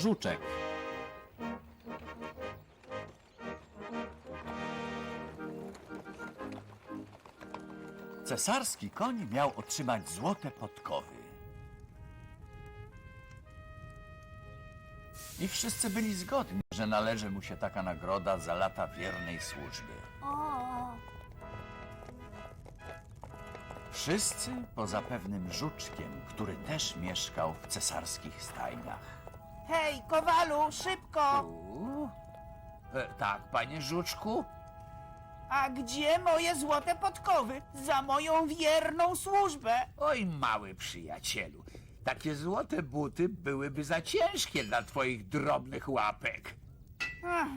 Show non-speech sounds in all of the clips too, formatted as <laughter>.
Żuczek. Cesarski koń miał otrzymać złote podkowy. I wszyscy byli zgodni, że należy mu się taka nagroda za lata wiernej służby. Wszyscy poza pewnym żuczkiem, który też mieszkał w cesarskich stajniach. Hej, Kowalu, szybko! U? E, tak, panie żuczku? A gdzie moje złote podkowy za moją wierną służbę? Oj, mały przyjacielu, takie złote buty byłyby za ciężkie dla twoich drobnych łapek. Ach,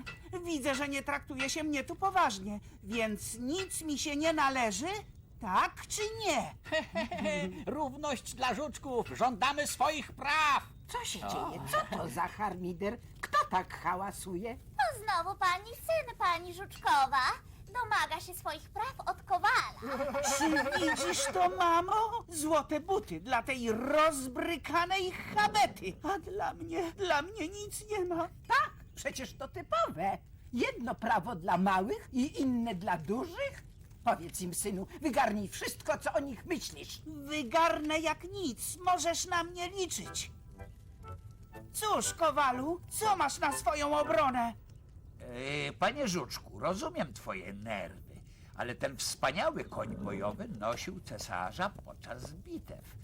widzę, że nie traktuje się mnie tu poważnie, więc nic mi się nie należy? Tak czy nie? <laughs> Równość dla żuczków! Żądamy swoich praw! Co się dzieje? Co to za harmider? Kto tak hałasuje? to znowu pani syn, pani Żuczkowa. Domaga się swoich praw od Kowala. Czy widzisz to, mamo? Złote buty dla tej rozbrykanej chabety. A dla mnie, dla mnie nic nie ma. Tak, przecież to typowe. Jedno prawo dla małych i inne dla dużych? Powiedz im, synu, wygarnij wszystko, co o nich myślisz. Wygarnę jak nic, możesz na mnie liczyć. Cóż, Kowalu, co masz na swoją obronę? E, panie Żuczku, rozumiem twoje nerwy, ale ten wspaniały koń bojowy nosił cesarza podczas bitew.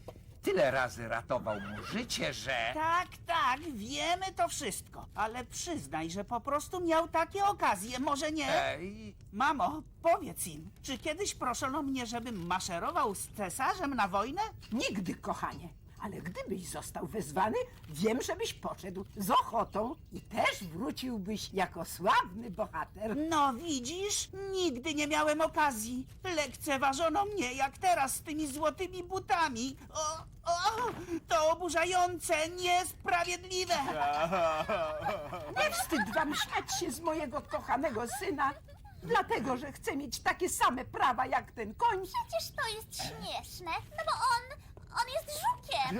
Tyle razy ratował mu życie, że... Tak, tak, wiemy to wszystko, ale przyznaj, że po prostu miał takie okazje, może nie? Ej, Mamo, powiedz im, czy kiedyś proszono mnie, żebym maszerował z cesarzem na wojnę? Nigdy, kochanie. Ale gdybyś został wezwany, wiem, żebyś poszedł z ochotą i też wróciłbyś jako sławny bohater. No widzisz, nigdy nie miałem okazji. Lekceważono mnie jak teraz z tymi złotymi butami. O, o, to oburzające, niesprawiedliwe. <laughs> Nie wstyd wam śmiać się z mojego kochanego syna, dlatego że chce mieć takie same prawa jak ten koń. Przecież to jest śmieszne, no bo on, on jest żukiem.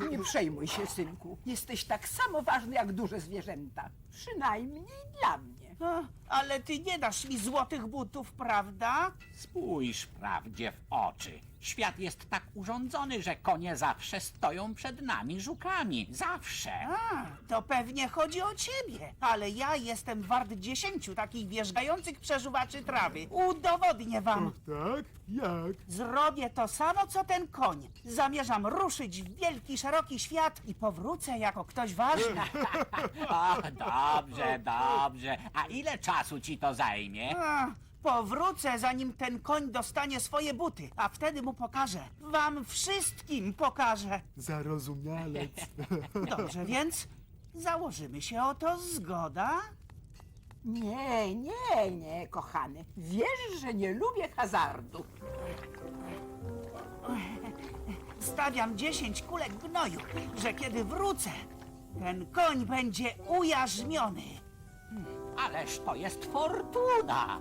<laughs> Nie przejmuj się, synku. Jesteś tak samo ważny jak duże zwierzęta. Przynajmniej dla mnie. A, Ale ty nie dasz mi złotych butów, prawda? Spójrz prawdzie w oczy. Świat jest tak urządzony, że konie zawsze stoją przed nami żukami. Zawsze. A, to pewnie chodzi o ciebie. Ale ja jestem wart dziesięciu takich wierzgających przeżuwaczy trawy. Udowodnię wam. Tak? Jak? Zrobię to samo, co ten koń. Zamierzam ruszyć w wielki, szeroki świat i powrócę jako ktoś ważny. <laughs> O, dobrze, dobrze. A ile czasu ci to zajmie? A, powrócę, zanim ten koń dostanie swoje buty, a wtedy mu pokażę. Wam wszystkim pokażę. Zarozumialec. <laughs> Dobrze, więc założymy się o to zgoda? Nie, nie, nie, kochany. Wiesz, że nie lubię hazardu. Stawiam dziesięć kulek gnoju, że kiedy wrócę, ten koń będzie ujarzmiony. Ależ to jest fortuna.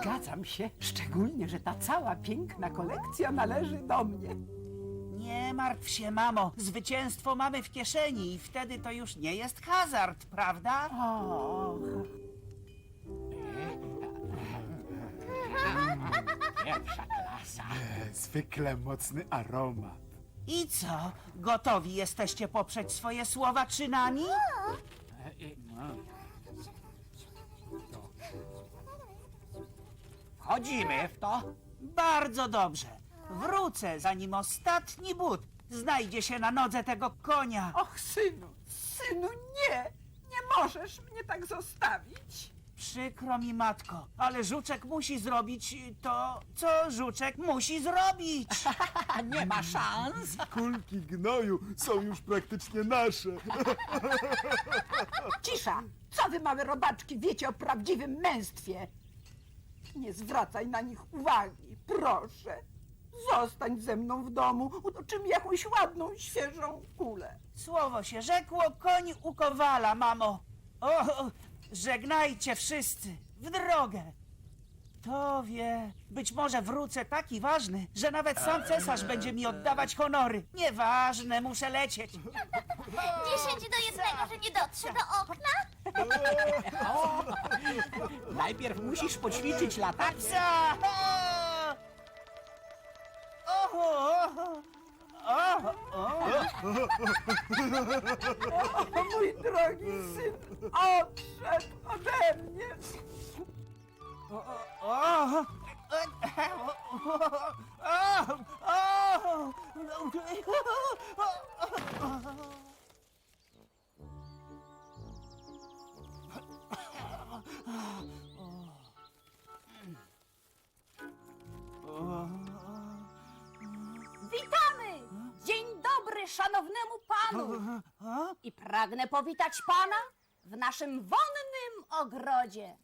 Zgadzam się, szczególnie, że ta cała piękna kolekcja należy do mnie. Nie martw się, mamo. Zwycięstwo mamy w kieszeni i wtedy to już nie jest hazard, prawda? Och, Pierwsza klasa. Zwykle mocny aromat. I co? Gotowi jesteście poprzeć swoje słowa czynami? Wchodzimy w to. Bardzo dobrze. Wrócę, zanim ostatni but znajdzie się na nodze tego konia. och, synu, synu, nie! Nie możesz mnie tak zostawić. Przykro mi, matko, ale żuczek musi zrobić to, co żuczek musi zrobić. A <laughs> nie ma szans. Kulki gnoju są już praktycznie nasze. Cisza! Co wy, małe robaczki, wiecie o prawdziwym męstwie? Nie zwracaj na nich uwagi, proszę. Zostań ze mną w domu, utoczy mi jakąś ładną, świeżą kulę. Słowo się rzekło, koń u kowala, mamo. O, żegnajcie wszyscy, w drogę. Kto wie, być może wrócę taki ważny, że nawet sam cesarz będzie mi oddawać honory. Nieważne, muszę lecieć. 10 do jednego, że nie dotrze do okna? Najpierw musisz poćwiczyć! O! O! O! O! O mój drogi syn odszedł ode mnie. Witamy! Dzień dobry szanownemu panu! I pragnę powitać pana w naszym wonnym ogrodzie.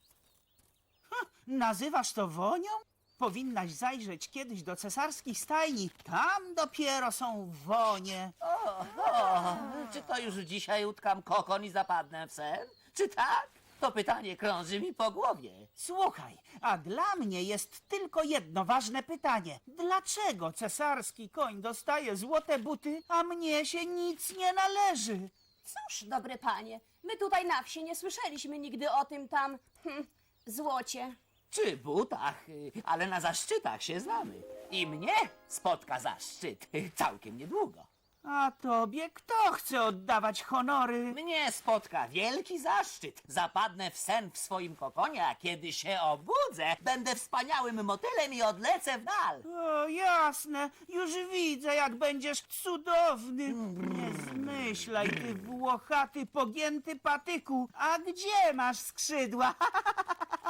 Nazywasz to wonią? Powinnaś zajrzeć kiedyś do cesarskich stajni. Tam dopiero są wonie. O, czy to już dzisiaj utkam kokon i zapadnę w sen? Czy tak? To pytanie krąży mi po głowie. Słuchaj, a dla mnie jest tylko jedno ważne pytanie. Dlaczego cesarski koń dostaje złote buty, a mnie się nic nie należy? Cóż, dobry panie, my tutaj na wsi nie słyszeliśmy nigdy o tym tam hm, złocie. Czy butach, y, ale na zaszczytach się znamy. I mnie spotka zaszczyt y, całkiem niedługo. A tobie kto chce oddawać honory? Mnie spotka wielki zaszczyt. Zapadnę w sen w swoim kokonie, a kiedy się obudzę, będę wspaniałym motylem i odlecę w dal. O, jasne, już widzę, jak będziesz cudowny. Nie zmyślaj, ty włochaty, pogięty patyku. A gdzie masz skrzydła? <laughs>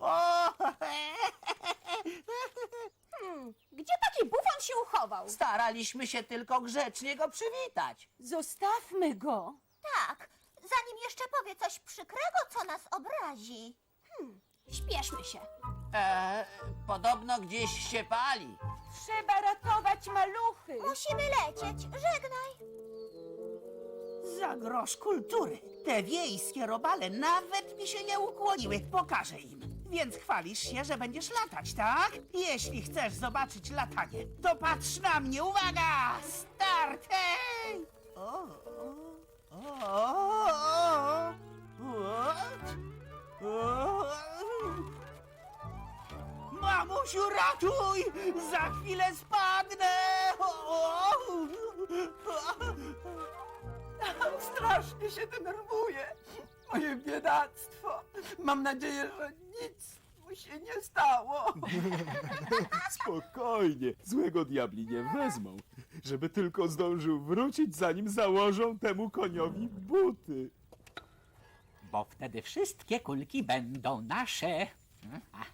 O, Hmm, gdzie taki bufon się uchował? Staraliśmy się tylko grzecznie go przywitać. Zostawmy go. Tak, zanim jeszcze powie coś przykrego, co nas obrazi. Śpieszmy się. E, podobno gdzieś się pali. Trzeba ratować maluchy. Musimy lecieć, żegnaj. Za grosz kultury. Te wiejskie robale nawet mi się nie ukłoniły. Pokażę im. Więc chwalisz się, że będziesz latać, tak? Jeśli chcesz zobaczyć latanie, to patrz na mnie. Uwaga! Start! Hej! O, o, o, o, What? O, Mamusiu, ratuj! Za chwilę spadnę! O, o, o. Strasznie się denerwuję. Moje biedactwo. Mam nadzieję, że nic mu się nie stało. <laughs> Spokojnie, złego diabli nie wezmą. Żeby tylko zdążył wrócić, zanim założą temu koniowi buty. Bo wtedy wszystkie kulki będą nasze. Oj,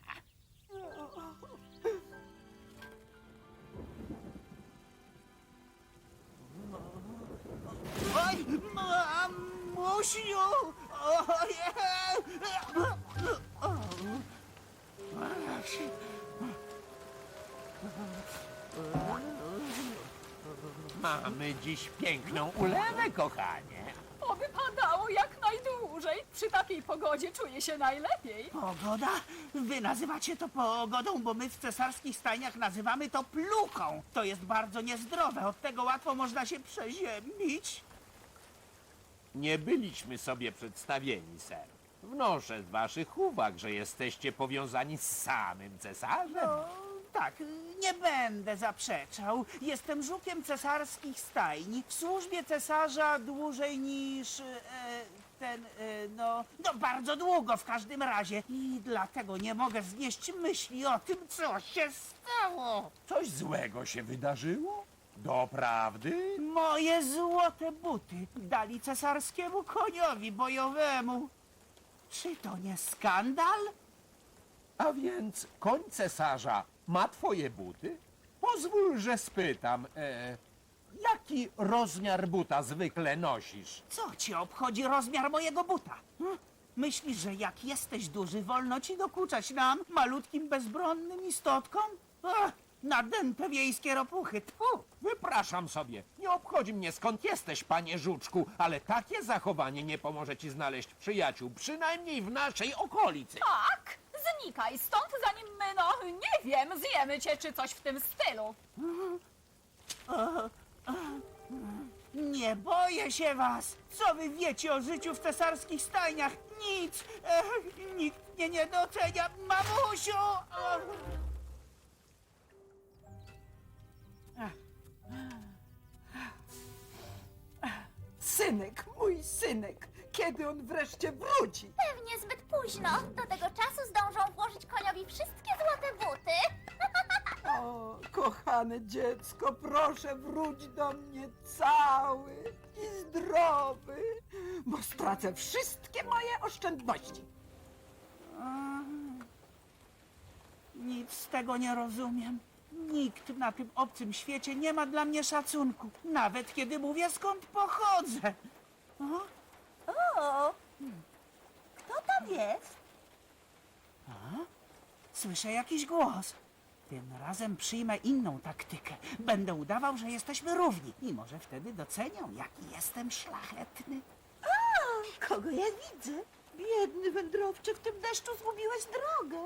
Mamy dziś piękną ulewę, kochanie. Oby padało jak najdłużej. Przy takiej pogodzie czuję się najlepiej. Pogoda? Wy nazywacie to pogodą, bo my w cesarskich stajniach nazywamy to pluką. To jest bardzo niezdrowe, od tego łatwo można się przeziębić. Nie byliśmy sobie przedstawieni, ser. Wnoszę z waszych uwag, że jesteście powiązani z samym cesarzem. Tak, nie będę zaprzeczał. Jestem żukiem cesarskich stajni. W służbie cesarza dłużej niż e, ten, e, no, no bardzo długo w każdym razie. I dlatego nie mogę znieść myśli o tym, co się stało. Coś złego się wydarzyło? Doprawdy? Moje złote buty dali cesarskiemu koniowi bojowemu. Czy to nie skandal? A więc koń cesarza ma twoje buty? Pozwól, że spytam, e, jaki rozmiar buta zwykle nosisz? Co cię obchodzi rozmiar mojego buta? Hm? Myślisz, że jak jesteś duży, wolno ci dokuczać nam, malutkim, bezbronnym istotkom? Ach, nadęte wiejskie ropuchy, tfu! Wypraszam sobie, nie obchodzi mnie skąd jesteś, panie żuczku, ale takie zachowanie nie pomoże ci znaleźć przyjaciół, przynajmniej w naszej okolicy. Tak, Znikaj stąd, zanim my, no, nie wiem, zjemy cię czy coś w tym stylu. Nie boję się was! Co wy wiecie o życiu w cesarskich stajniach? Nic! Ech, nikt mnie nie docenia! Mamusiu! Ach. Synek, mój synek, kiedy on wreszcie wróci? Pewnie zbyt późno. Do tego czasu zdążą włożyć koniowi wszystkie złote buty. <laughs> O, kochane dziecko, proszę wróć do mnie cały i zdrowy, bo stracę wszystkie moje oszczędności. Nic z tego nie rozumiem. Nikt na tym obcym świecie nie ma dla mnie szacunku, nawet kiedy mówię skąd pochodzę. O, kto tam jest? Słyszę jakiś głos. Tym razem przyjmę inną taktykę. Będę udawał, że jesteśmy równi i może wtedy docenią, jaki jestem szlachetny. Kogo ja widzę? Biedny wędrowcze, w tym deszczu zgubiłeś drogę.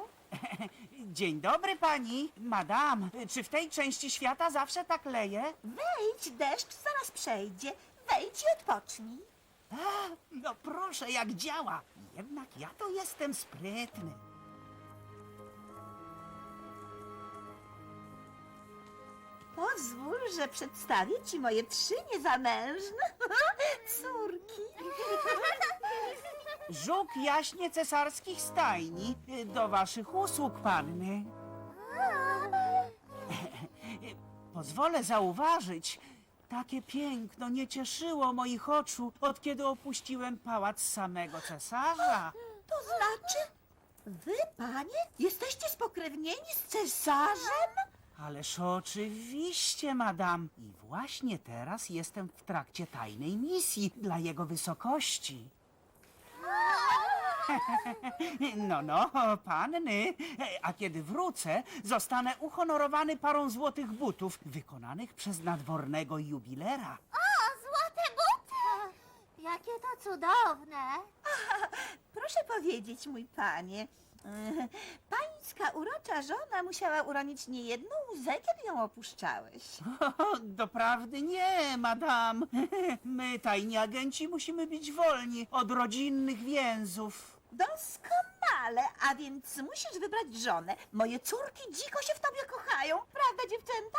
<laughs> Dzień dobry pani, madam. Czy w tej części świata zawsze tak leje? Wejdź, deszcz zaraz przejdzie. Wejdź i odpocznij. No proszę, jak działa. Jednak ja to jestem sprytny. Pozwól, że przedstawię ci moje trzy niezamężne <laughs> córki. <laughs> Żuk jaśnie cesarskich stajni. Do waszych usług, panny. <laughs> Pozwolę zauważyć, takie piękno nie cieszyło moich oczu, od kiedy opuściłem pałac samego cesarza. To znaczy, wy, panie, jesteście spokrewnieni z cesarzem? Ależ oczywiście, madam. I właśnie teraz jestem w trakcie tajnej misji dla jego wysokości. <laughs> No, no, panny. A kiedy wrócę, zostanę uhonorowany parą złotych butów wykonanych przez nadwornego jubilera. O, złote buty! Jakie to cudowne! <laughs> Proszę powiedzieć, mój panie, <laughs> pańska urocza żona musiała uronić niejedną łzę, kiedy ją opuszczałeś. O, doprawdy nie, madam. My, tajni agenci, musimy być wolni od rodzinnych więzów. Doskonale, a więc musisz wybrać żonę. Moje córki dziko się w tobie kochają, prawda, dziewczęta?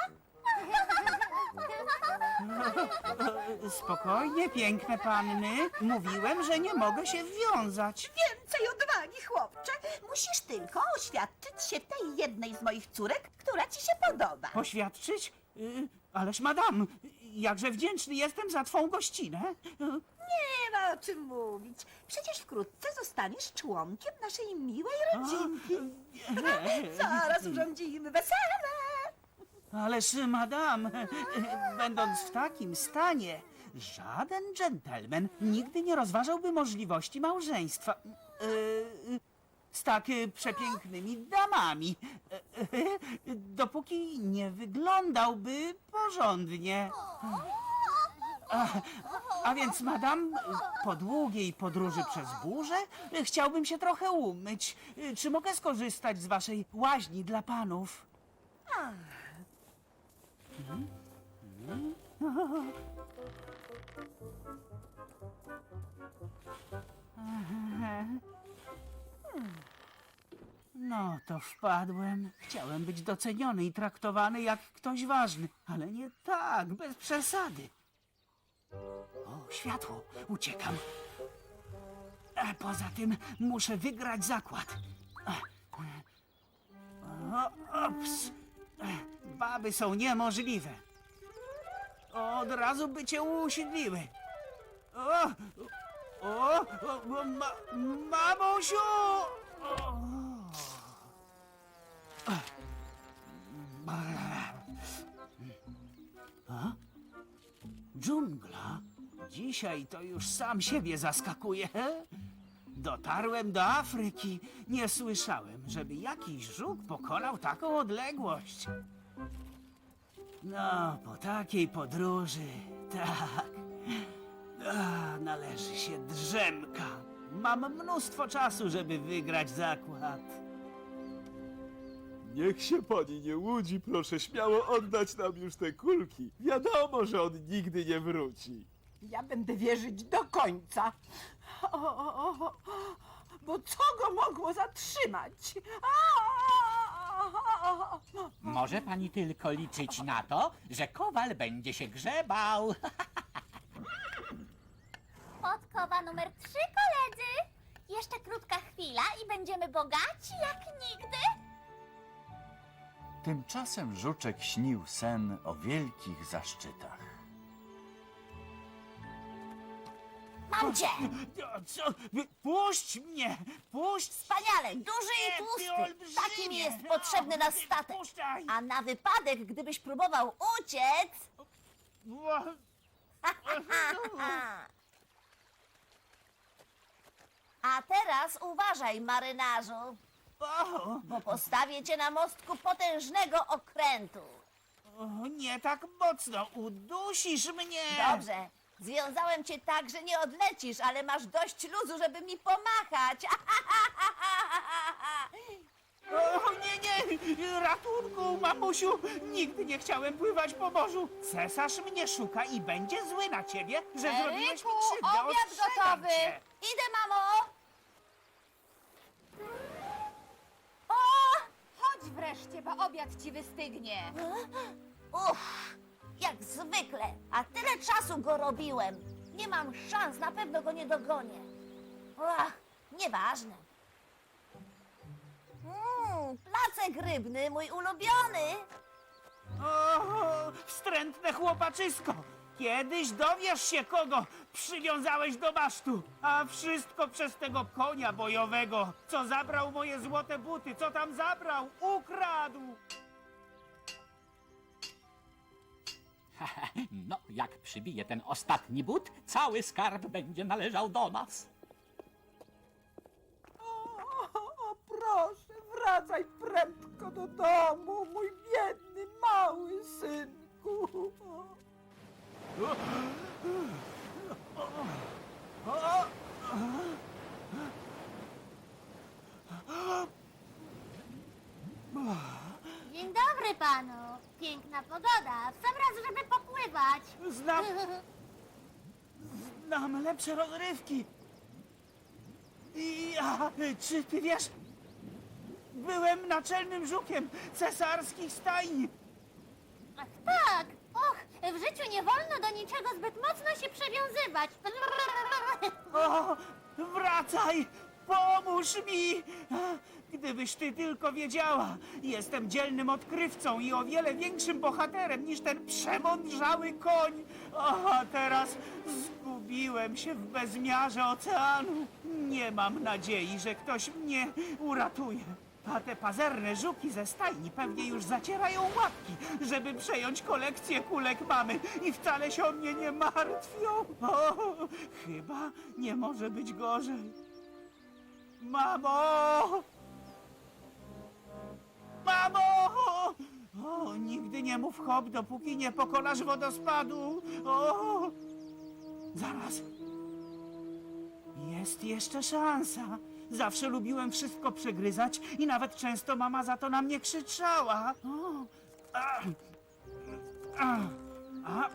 <laughs> Spokojnie, piękne panny. Mówiłem, że nie mogę się wiązać. Więcej odwagi, chłopcze. Musisz tylko oświadczyć się tej jednej z moich córek, która ci się podoba. Poświadczyć? Y, Ależ, madam, jakże wdzięczny jestem za twą gościnę. Nie ma o czym mówić. Przecież wkrótce zostaniesz członkiem naszej miłej rodzinki. Zaraz urządzimy wesele. Ależ, madam, będąc w takim stanie, żaden dżentelmen nigdy nie rozważałby możliwości małżeństwa y, z tak y, przepięknymi damami, y, dopóki nie wyglądałby porządnie. A, a więc, madam, po długiej podróży przez burzę chciałbym się trochę umyć. Czy mogę skorzystać z waszej łaźni dla panów? No, to wpadłem. Chciałem być doceniony i traktowany jak ktoś ważny, ale nie tak, bez przesady. O, światło, uciekam. A poza tym muszę wygrać zakład. O, ops. Baby są niemożliwe. Od razu by cię usiedliły. O, o, o ma, mamusiu! A? Dżungla? Dzisiaj to już sam siebie zaskakuje. Dotarłem do Afryki. Nie słyszałem, żeby jakiś żuk pokonał taką odległość. No, po takiej podróży, tak. A, należy się drzemka. Mam mnóstwo czasu, żeby wygrać zakład. Niech się pani nie łudzi, proszę śmiało oddać nam już te kulki. Wiadomo, że on nigdy nie wróci. Ja będę wierzyć do końca. O, o, o, bo co go mogło zatrzymać? A! Może pani tylko liczyć na to, że kowal będzie się grzebał. <laughs> Podkowa numer trzy, koledzy. Jeszcze krótka chwila i będziemy bogaci jak nigdy. Tymczasem Żuczek śnił sen o wielkich zaszczytach. Mam cię! Co? Puść mnie! Puść! Wspaniale, duży i Ty tłusty. olbrzymie! Taki mi jest potrzebny na statek. Puszczaj! A na wypadek, gdybyś próbował uciec... <laughs> A teraz uważaj, marynarzu, O, bo postawię cię na mostku potężnego okrętu. o, nie tak mocno, udusisz mnie! Dobrze, związałem cię tak, że nie odlecisz, ale masz dość luzu, żeby mi pomachać. <laughs> O, nie, nie! Ratunku, mamusiu! Nigdy nie chciałem pływać po morzu. Cesarz mnie szuka i będzie zły na ciebie, że zrobiłeś mi Eryku, krzywdę. obiad Ostrzegam gotowy. cię. Idę, mamo! O! Chodź wreszcie, bo obiad ci wystygnie. Uff, jak zwykle. A tyle czasu go robiłem. Nie mam szans, na pewno go nie dogonię. Ach, nieważne. Mmm, placek rybny, mój ulubiony. O, wstrętne chłopaczysko! Kiedyś dowiesz się, kogo przywiązałeś do masztu. A wszystko przez tego konia bojowego, co zabrał moje złote buty. Co tam zabrał? Ukradł! No, jak przybije ten ostatni but, cały skarb będzie należał do nas. O, o, proszę, wracaj prędko do domu, mój biedny, mały synku. Dzień dobry panu. Piękna pogoda. W sam raz, żeby popływać. Znam, <laughs> znam lepsze rozrywki. I, a, czy ty wiesz? Byłem naczelnym żukiem cesarskich stajni. Ach tak. Och, w życiu nie wolno do niczego zbyt mocno się przywiązywać. O, wracaj! Pomóż mi! Gdybyś ty tylko wiedziała, jestem dzielnym odkrywcą i o wiele większym bohaterem niż ten przemądrzały koń. O, a teraz zgubiłem się w bezmiarze oceanu. Nie mam nadziei, że ktoś mnie uratuje. A te pazerne żuki ze stajni pewnie już zacierają łapki, żeby przejąć kolekcję kulek mamy i wcale się o mnie nie martwią. O, chyba nie może być gorzej. Mamo! Mamo! O, nigdy nie mów hop, dopóki nie pokonasz wodospadu. O! Zaraz. Jest jeszcze szansa. Zawsze lubiłem wszystko przegryzać i nawet często mama za to na mnie krzyczała. O! A! A! A!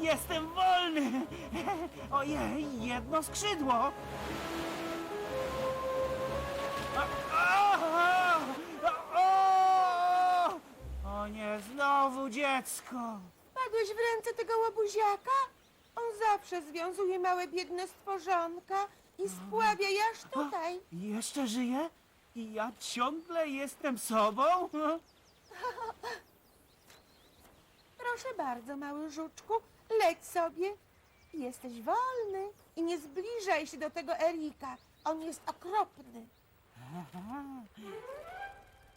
Jestem wolny! Ojej, jedno skrzydło! Dziecko! Padłeś w ręce tego łobuziaka? On zawsze związuje małe biedne stworzonka i spławia je aż tutaj. Jeszcze żyje? I ja ciągle jestem sobą? <laughs> Proszę bardzo, mały żuczku, leć sobie. Jesteś wolny i nie zbliżaj się do tego Erika. On jest okropny. <laughs>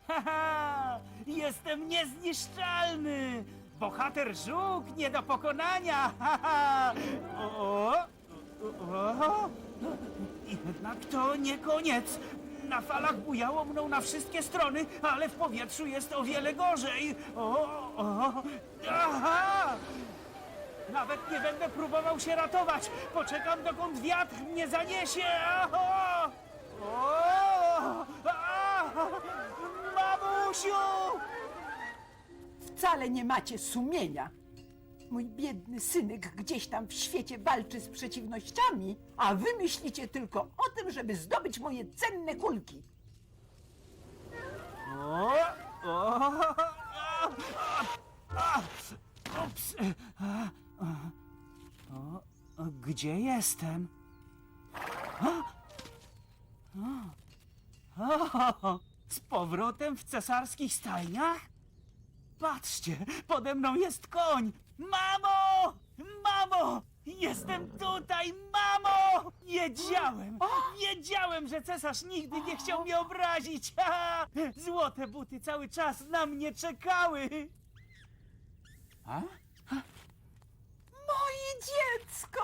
Haha, jestem niezniszczalny! Bohater żuk nie do pokonania! <laughs> O, o, jednak to nie koniec. Na falach bujało mną na wszystkie strony, ale w powietrzu jest o wiele gorzej. O, o, aha! Nawet nie będę próbował się ratować. Poczekam, dokąd wiatr mnie zaniesie. Aho! O! A! Mamusiu! Wcale nie macie sumienia. Mój biedny synek gdzieś tam w świecie walczy z przeciwnościami, a wy myślicie tylko o tym, żeby zdobyć moje cenne kulki. O! O! O! Gdzie jestem? O! Z powrotem w cesarskich stajniach? Patrzcie, pode mną jest koń! Mamo! Mamo! Jestem tutaj, mamo! Wiedziałem! Wiedziałem, że cesarz nigdy nie chciał mnie obrazić! Ha! Złote buty cały czas na mnie czekały! A? Moje dziecko!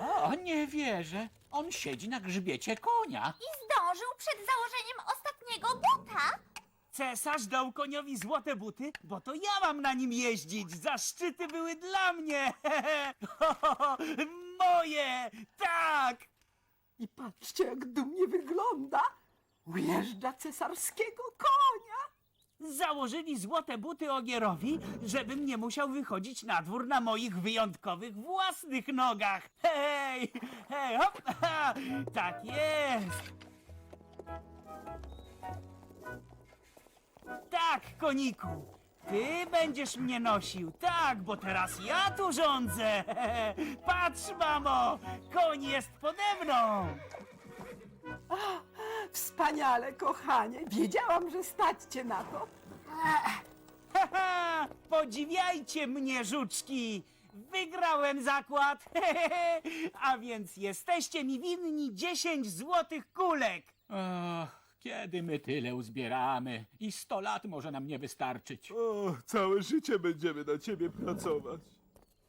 O, nie wierzę. On siedzi na grzbiecie konia. I zdążył przed założeniem ostatniego buta. Cesarz dał koniowi złote buty, bo to ja mam na nim jeździć. Zaszczyty były dla mnie! <laughs> Moje! Tak! I patrzcie, jak dumnie wygląda. Ujeżdża cesarskiego konia. Założyli złote buty Ogierowi, żebym nie musiał wychodzić na dwór na moich wyjątkowych własnych nogach. Hej, hej, hop, ha, tak jest. Tak, koniku, ty będziesz mnie nosił, tak, bo teraz ja tu rządzę. <laughs> Patrz, mamo, koń jest pode mną. Wspaniale, kochanie. Wiedziałam, że stać cię na to. Haha, <laughs> podziwiajcie mnie, żuczki! Wygrałem zakład! <laughs> A więc jesteście mi winni 10 złotych kulek! Och, kiedy my tyle uzbieramy? I sto lat może nam nie wystarczyć. O, całe życie będziemy na ciebie pracować.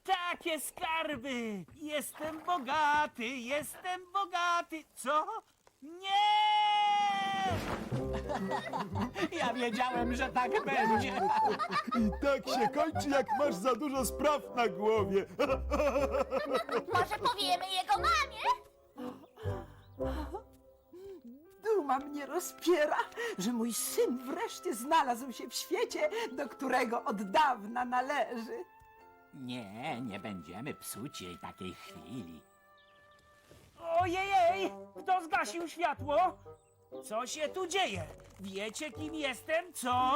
Takie skarby! Jestem bogaty, jestem bogaty! Co? Nie! <laughs> Ja wiedziałem, że tak będzie. I tak się kończy, jak masz za dużo spraw na głowie. <laughs> Może powiemy jego mamie? Rozpiera, że mój syn wreszcie znalazł się w świecie, do którego od dawna należy. Nie, nie będziemy psuć jej takiej chwili. Ojejej! Kto zgasił światło? Co się tu dzieje? Wiecie, kim jestem, co?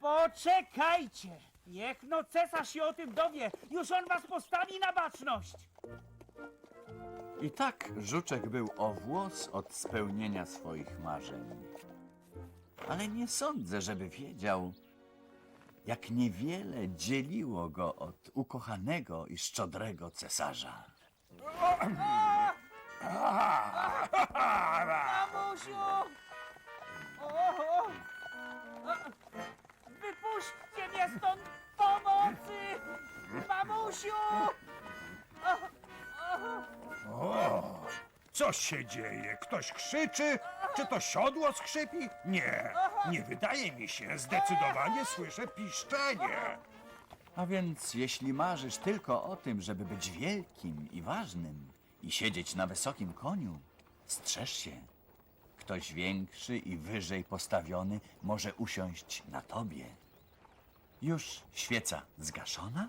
Poczekajcie! Niech no cesarz się o tym dowie! Już on was postawi na baczność! I tak Żuczek był o włos od spełnienia swoich marzeń. Ale nie sądzę, żeby wiedział, jak niewiele dzieliło go od ukochanego i szczodrego cesarza. Mamusiu! Wypuśćcie mnie stąd! Pomocy! Mamusiu! Co się dzieje? Ktoś krzyczy? Czy to siodło skrzypi? Nie, nie wydaje mi się. Zdecydowanie słyszę piszczenie. A więc jeśli marzysz tylko o tym, żeby być wielkim i ważnym i siedzieć na wysokim koniu, strzeż się. Ktoś większy i wyżej postawiony może usiąść na tobie. Już świeca zgaszona?